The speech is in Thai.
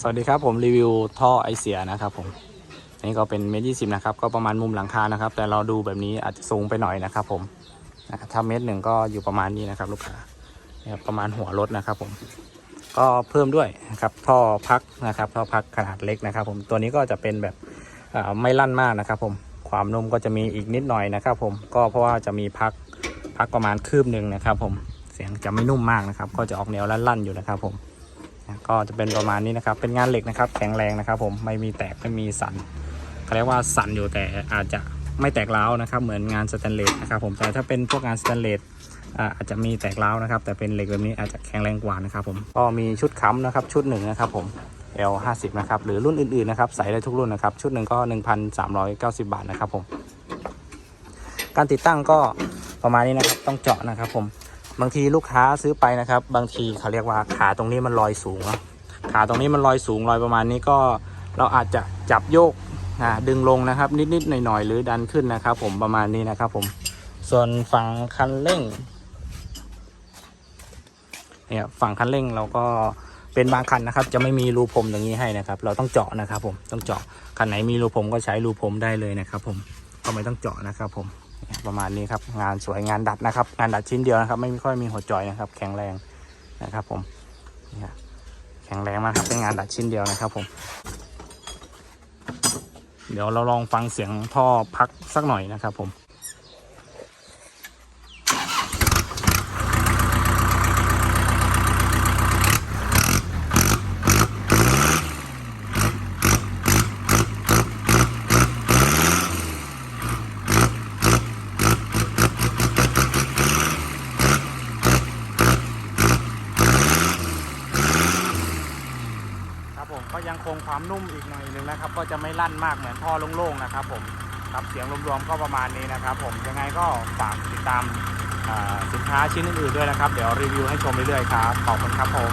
สวัสดีครับผมรีวิวท่อไอเสียนะครับผมนี่ก็เป็นเมตรยี่สิบนะครับก็ประมาณมุมหลังคานะครับ แต่เราดูแบบนี้อาจจะสูงไปหน่อยนะครับผมถ้าเมตรหนึ่งก็อยู่ประมาณนี้นะครับลูกค้าประมาณหัวรถนะครับผมก็เพิ่มด้วยนะครับท่อพักนะครับท่อพักขนาดเล็กนะครับ ผมตัวนี้ก็จะเป็นแบบไม่ลั่นมากนะครับผมความนุ่มก็จะมีอีกนิดหน่อยนะครับ ผมก็เพราะว่าจะมีพักพักประมาณคืบหนึ่งนะครับ ผมเสียงจะไม่นุ่มมากนะครับ ก็จะออกแนวลั่นๆอยู่นะครับผม ก็จะเป็นประมาณนี้นะครับ เป็นงานเหล็กนะครับ แข็งแรงนะครับ ผมไม่มีแตกไม่มีสันเขาเรียกว่าสันอยู่แต่อาจจะไม่แตกร้าวนะครับ เหมือนงานสแตนเลสนะครับ ผมแต่ถ้าเป็นพวกงานสแตนเลสอาอาจจะมีแตกร้าวนะครับ แต่เป็นเหล็กแบบนี้อาจจะแข็งแรงกว่านะครับ ผมก็มีชุดค้ำนะครับ ชุดหนึ่งนะครับผม L 5 0 นะครับหรือรุ่นอื่นๆนะครับใส่ได้ทุกรุ่นนะครับ ชุดหนึ่งก็ 1,390 บาทนะครับผม การติดตั้งก็ประมาณนี้นะครับ ต้องเจาะนะครับผม บางทีลูกค้าซื้อไปนะครับ บางทีเขาเรียกว่าขาตรงนี้มันลอยสูงเนอะขาตรงนี้มันลอยสูงลอยประมาณนี้ก็เราอาจจะจับโยกนะดึงลงนะครับ นิดๆหน่อยๆหรือดันขึ้นนะครับ ผมประมาณนี้นะครับ ผมส่วนฝั่งคันเร่งเนี่ยฝั่งคันเร่งเราก็เป็นบางคันนะครับ จะไม่มีรูพรมตรงนี้ให้นะครับ เราต้องเจาะนะครับ ผมต้องเจาะคันไหนมีรูพรมก็ใช้รูพรมได้เลยนะครับ ผมก็ไม่ต้องเจาะนะครับ ผม ประมาณนี้ครับ งานสวยงานดัดนะครับ งานดัดชิ้นเดียวนะครับ ไม่ค่อยมีหัวจอยนะครับ แข็งแรงนะครับ ผมนี่แข็งแรงมากครับเป็นงานดัดชิ้นเดียวนะครับ ผม เดี๋ยวเราลองฟังเสียงท่อพักสักหน่อยนะครับ ผม ก็ยังคงความนุ่มอีกหน่อยหนึงนะครับ ก็จะไม่ลั่นมากเหมือนท่อโล่งๆนะครับ ผมครับเสียงรวมๆก็ประมาณนี้นะครับ ผมยังไงก็ฝากติดตามสินค้าชิ้นอื่นๆด้วยนะครับ เดี๋ยวรีวิวให้ชมเรื่อยๆครับขอบคุณครับผม